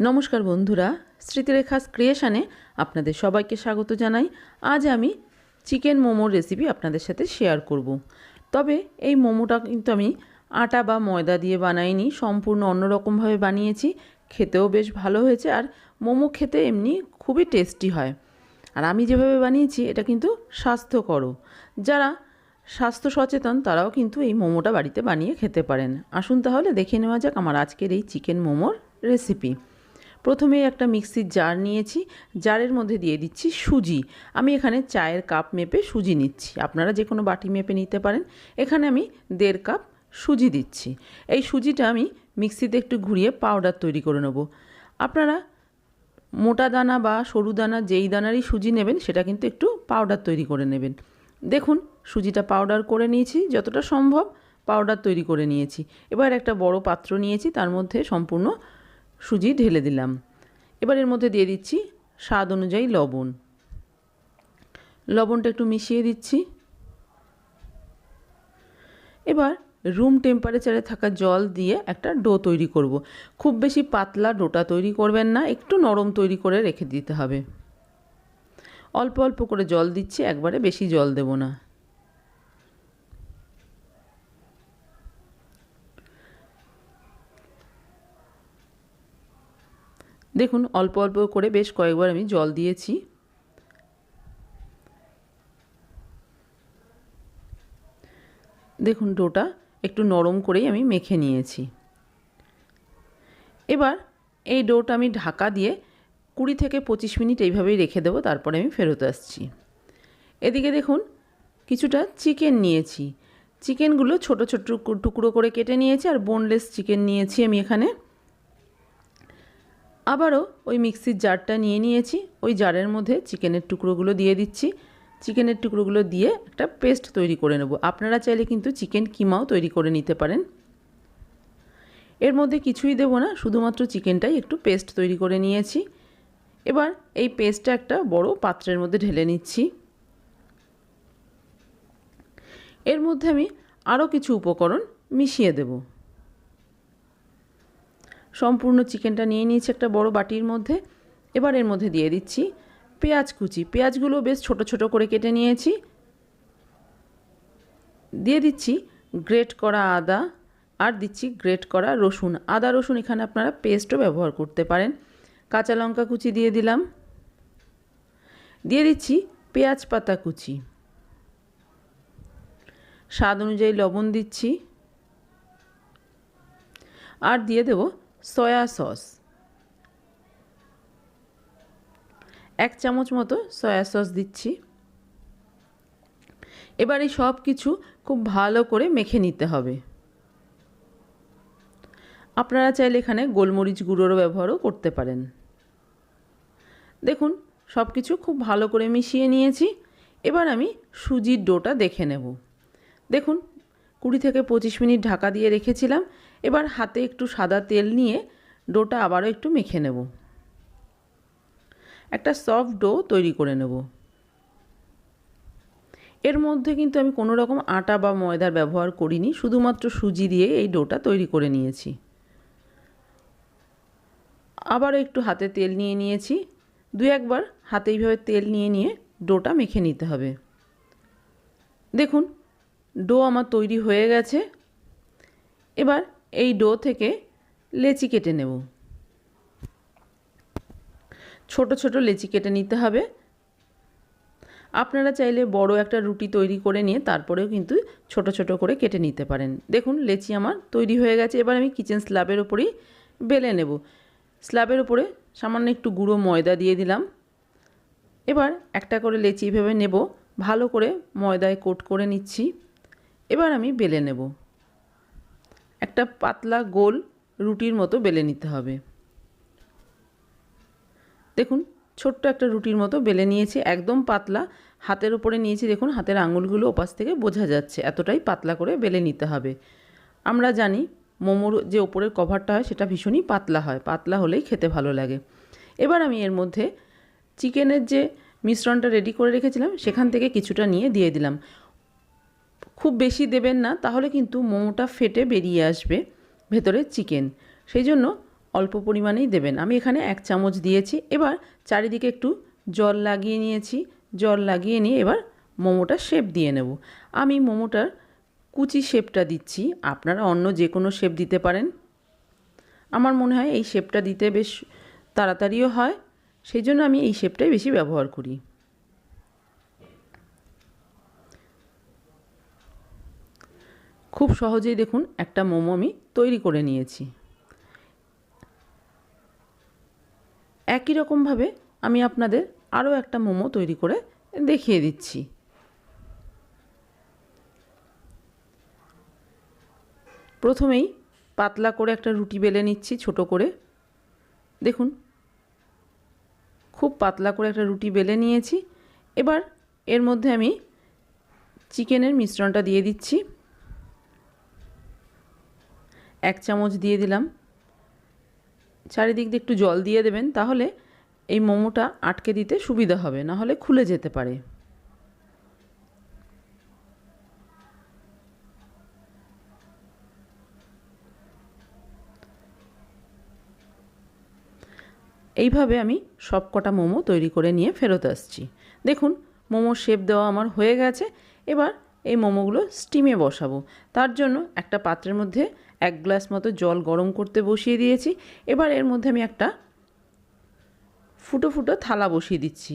নমস্কার বন্ধুরা স্মৃতিরেখা ক্রিয়েশনে আপনাদের সবাইকে স্বাগত জানাই। আজ আমি চিকেন মোমোর রেসিপি আপনাদের সাথে শেয়ার করব। তবে এই মোমোটা কিন্তু আমি আটা বা ময়দা দিয়ে বানাইনি, সম্পূর্ণ অন্যরকমভাবে বানিয়েছি। খেতেও বেশ ভালো হয়েছে আর মোমো খেতে এমনি খুবই টেস্টি হয়। আর আমি যেভাবে বানিয়েছি, এটা কিন্তু স্বাস্থ্যকরও যারা স্বাস্থ্য সচেতন, তারাও কিন্তু এই মোমোটা বাড়িতে বানিয়ে খেতে পারেন। আসুন তাহলে দেখে নেওয়া যাক আমার আজকের এই চিকেন মোমোর রেসিপি। প্রথমে একটা মিক্সির জার নিয়েছি, জারের মধ্যে দিয়ে দিচ্ছি সুজি। আমি এখানে চায়ের কাপ মেপে সুজি নিচ্ছি। আপনারা যে কোনো বাটি মেপে নিতে পারেন। এখানে আমি দেড় কাপ সুজি দিচ্ছি। এই সুজিটা আমি মিক্সিতে একটু ঘুরিয়ে পাউডার তৈরি করে নেব। আপনারা মোটা দানা বা সরু দানা যেই দানারই সুজি নেবেন, সেটা কিন্তু একটু পাউডার তৈরি করে নেবেন। দেখুন, সুজিটা পাউডার করে নিয়েছি, যতটা সম্ভব পাউডার তৈরি করে নিয়েছি। এবার একটা বড় পাত্র নিয়েছি, তার মধ্যে সম্পূর্ণ সুজি ঢেলে দিলাম। এবার এর মধ্যে দিয়ে দিচ্ছি স্বাদ অনুযায়ী লবণ। লবণটা একটু মিশিয়ে দিচ্ছি। এবার রুম টেম্পারেচারে থাকা জল দিয়ে একটা ডো তৈরি করব। খুব বেশি পাতলা ডোটা তৈরি করবেন না, একটু নরম তৈরি করে রেখে দিতে হবে। অল্প অল্প করে জল দিচ্ছি, একবারে বেশি জল দেব না। দেখুন, অল্প অল্প করে বেশ কয়েকবার আমি জল দিয়েছি। দেখুন, ডোটা একটু নরম করেই আমি মেখে নিয়েছি। এবার এই ডোটা আমি ঢাকা দিয়ে কুড়ি থেকে পঁচিশ মিনিট এইভাবেই রেখে দেবো, তারপরে আমি ফেরত আসছি। এদিকে দেখুন, কিছুটা চিকেন নিয়েছি। চিকেনগুলো ছোট ছোট টুকরো করে কেটে নিয়েছি, আর বোনলেস চিকেন নিয়েছি আমি এখানে। আবারও ওই মিক্সির জারটা নিয়ে নিয়েছি। ওই জারের মধ্যে চিকেনের টুকরোগুলো দিয়ে দিচ্ছি। চিকেনের টুকরোগুলো দিয়ে একটা পেস্ট তৈরি করে নেব। আপনারা চাইলে কিন্তু চিকেন কিমাও তৈরি করে নিতে পারেন। এর মধ্যে কিছুই দেব না, শুধুমাত্র চিকেনটাই একটু পেস্ট তৈরি করে নিয়েছি। এবার এই পেস্টটা একটা বড় পাত্রের মধ্যে ঢেলে নিচ্ছি। এর মধ্যে আমি আরও কিছু উপকরণ মিশিয়ে দেবো। সম্পূর্ণ চিকেনটা নিয়ে নিয়েছি একটা বড় বাটির মধ্যে। এবার এর মধ্যে দিয়ে দিচ্ছি পেঁয়াজ কুচি। পেঁয়াজগুলো বেশ ছোট ছোট করে কেটে নিয়েছি। দিয়ে দিচ্ছি গ্রেট করা আদা আর দিচ্ছি গ্রেট করা রসুন। আদা, রসুন এখানে আপনারা পেস্টও ব্যবহার করতে পারেন। কাঁচা লঙ্কা কুচি দিয়ে দিলাম। দিয়ে দিচ্ছি পেঁয়াজ পাতা কুচি। স্বাদ অনুযায়ী লবণ দিচ্ছি। আর দিয়ে দেব সয়া সস এক চামচ মতো সয়া সস দিচ্ছি। এবার এই সব কিছু খুব ভালো করে মেখে নিতে হবে। আপনারা চাইলে এখানে গোলমরিচ গুঁড়োরও ব্যবহারও করতে পারেন। দেখুন, সব কিছু খুব ভালো করে মিশিয়ে নিয়েছি। এবার আমি সুজির ডোটা দেখে নেব। দেখুন, কুড়ি থেকে পঁচিশ মিনিট ঢাকা দিয়ে রেখেছিলাম। এবার হাতে একটু সাদা তেল নিয়ে ডোটা আবারও একটু মেখে নেব। একটা সফট ডো তৈরি করে নেব। এর মধ্যে কিন্তু আমি কোনো রকম আটা বা ময়দার ব্যবহার করিনি, শুধুমাত্র সুজি দিয়ে এই ডোটা তৈরি করে নিয়েছি। আবারও একটু হাতে তেল নিয়ে নিয়েছি। দু একবার হাতে এইভাবে তেল নিয়ে নিয়ে ডোটা মেখে নিতে হবে। দেখুন ডো আমার তৈরি হয়ে গেছে। এবার এই ডো থেকে লেচি কেটে নেব। ছোট ছোট লেচি কেটে নিতে হবে। আপনারা চাইলে বড় একটা রুটি তৈরি করে নিয়ে তারপরেও কিন্তু ছোট ছোট করে কেটে নিতে পারেন। দেখুন, লেচি আমার তৈরি হয়ে গেছে। এবার আমি কিচেন স্ল্যাবের ওপরেই বেলে নেব। স্ল্যাবের ওপরে সামান্য একটু গুঁড়ো ময়দা দিয়ে দিলাম। এবার একটা করে লেচি ভেবে নেব। ভালো করে ময়দায় কোট করে নিচ্ছি। এবার আমি বেলে নেব। একটা পাতলা গোল রুটির মতো বেলে নিতে হবে। দেখুন, ছোট্ট একটা রুটির মতো বেলে নিয়েছি, একদম পাতলা। হাতের ওপরে নিয়েছি, দেখুন, হাতের আঙুলগুলো ওপাশ থেকে বোঝা যাচ্ছে, এতটাই পাতলা করে বেলে নিতে হবে। আমরা জানি, মোমোর যে ওপরের কভারটা হয়, সেটা ভীষণই পাতলা হয়, পাতলা হলেই খেতে ভালো লাগে। এবার আমি এর মধ্যে চিকেনের যে মিশ্রণটা রেডি করে রেখেছিলাম, সেখান থেকে কিছুটা নিয়ে দিয়ে দিলাম। খুব বেশি দেবেন না, তাহলে কিন্তু মোমোটা ফেটে বেরিয়ে আসবে ভেতরে চিকেন। সেই জন্য অল্প পরিমাণেই দেবেন। আমি এখানে এক চামচ দিয়েছি। এবার চারিদিকে একটু জল লাগিয়ে নিয়েছি। জল লাগিয়ে নিয়ে এবার মোমোটা শেপ দিয়ে নেব। আমি মোমোটার কুচি শেপটা দিচ্ছি। আপনারা অন্য যে কোনো শেপ দিতে পারেন। আমার মনে হয় এই শেপটা দিতে বেশ তাড়াতাড়িও হয়। সেই জন্য আমি এই শেপটাই বেশি ব্যবহার করি। খুব সহজেই দেখুন একটা মোমো আমি তৈরি করে নিয়েছি। একই রকমভাবে আমি আপনাদের আরও একটা মোমো তৈরি করে দেখিয়ে দিচ্ছি। প্রথমেই পাতলা করে একটা রুটি বেলে নিচ্ছি ছোট করে। দেখুন, খুব পাতলা করে একটা রুটি বেলে নিয়েছি। এবার এর মধ্যে আমি চিকেনের মিশ্রণটা দিয়ে দিচ্ছি। এক চামচ দিয়ে দিলাম। চারিদিক দিয়ে একটু জল দিয়ে দেবেন, তাহলে এই মোমোটা আটকে দিতে সুবিধা হবে, না হলে খুলে যেতে পারে। এইভাবে আমি সব কটা মোমো তৈরি করে নিয়ে ফেরত আসছি। দেখুন মোমো শেপ দেওয়া আমার হয়ে গেছে। এবার এই মোমোগুলো স্টিমে বসাবো। তার জন্য একটা পাত্রের মধ্যে এক গ্লাস মতো জল গরম করতে বসিয়ে দিয়েছি। এবার এর মধ্যে আমি একটা ফুটো ফুটো থালা বসিয়ে দিচ্ছি।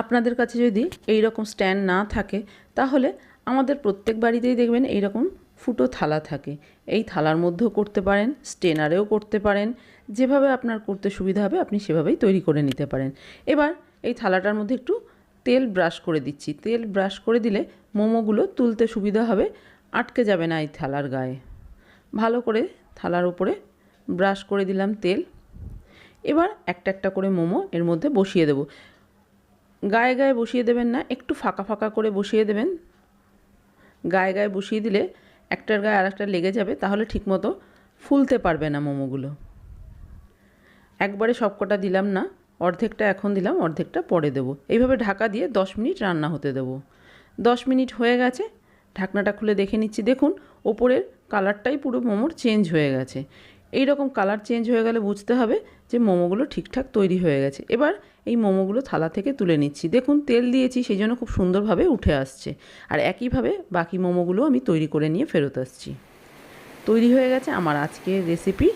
আপনাদের কাছে যদি এই রকম স্ট্যান্ড না থাকে, তাহলে আমাদের প্রত্যেক বাড়িতেই দেখবেন এই রকম ফুটো থালা থাকে। এই থালার মধ্যেও করতে পারেন স্টেনারেও করতে পারেন। যেভাবে আপনার করতে সুবিধা হবে, আপনি সেভাবেই তৈরি করে নিতে পারেন। এবার এই থালাটার মধ্যে একটু তেল ব্রাশ করে দিচ্ছি। তেল ব্রাশ করে দিলে মোমোগুলো তুলতে সুবিধা হবে, আটকে যাবে না এই থালার গায়ে। ভালো করে থালার উপরে ব্রাশ করে দিলাম তেল। এবার একটা একটা করে মোমো এর মধ্যে বসিয়ে দেব। গায়ে গায়ে বসিয়ে দেবেন না, একটু ফাঁকা ফাঁকা করে বসিয়ে দেবেন। গায়ে গায়ে বসিয়ে দিলে একটার গায়ে আর লেগে যাবে, তাহলে ঠিকমতো ফুলতে পারবে না মোমোগুলো। একবারে সবকটা দিলাম না অর্ধেকটা এখন দিলাম, অর্ধেকটা পরে দেবো। এইভাবে ঢাকা দিয়ে দশ মিনিট রান্না হতে দেবো। দশ মিনিট হয়ে গেছে, ঢাকনাটা খুলে দেখে নিচ্ছি। দেখুন, ওপরের কালারটাই পুরো মোমোর চেঞ্জ হয়ে গেছে। এই রকম কালার চেঞ্জ হয়ে গেলে বুঝতে হবে যে মোমোগুলো ঠিকঠাক তৈরি হয়ে গেছে। এবার এই মোমোগুলো থালা থেকে তুলে নিচ্ছি। দেখুন, তেল দিয়েছি, সেই জন্য খুব সুন্দরভাবে উঠে আসছে। আর একইভাবে বাকি মোমোগুলো আমি তৈরি করে নিয়ে ফেরত আসছি। তৈরি হয়ে গেছে আমার আজকের রেসিপি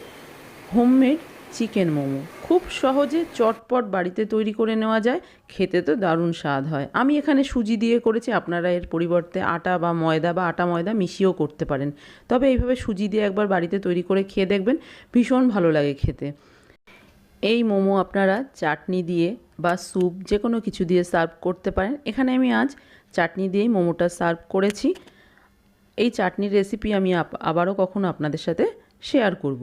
হোমমেড চিকেন মোমো। খুব সহজে চটপট বাড়িতে তৈরি করে নেওয়া যায়। খেতে তো দারুণ স্বাদ হয়। আমি এখানে সুজি দিয়ে করেছি। আপনারা এর পরিবর্তে আটা বা ময়দা বা আটা ময়দা মিশিয়েও করতে পারেন। তবে এইভাবে সুজি দিয়ে একবার বাড়িতে তৈরি করে খেয়ে দেখবেন, ভীষণ ভালো লাগে খেতে। এই মোমো আপনারা চাটনি দিয়ে বা স্যুপ যে কোনো কিছু দিয়ে সার্ভ করতে পারেন। এখানে আমি আজ চাটনি দিয়েই মোমোটা সার্ভ করেছি। এই চাটনির রেসিপি আমি আবারও কখনো আপনাদের সাথে শেয়ার করব।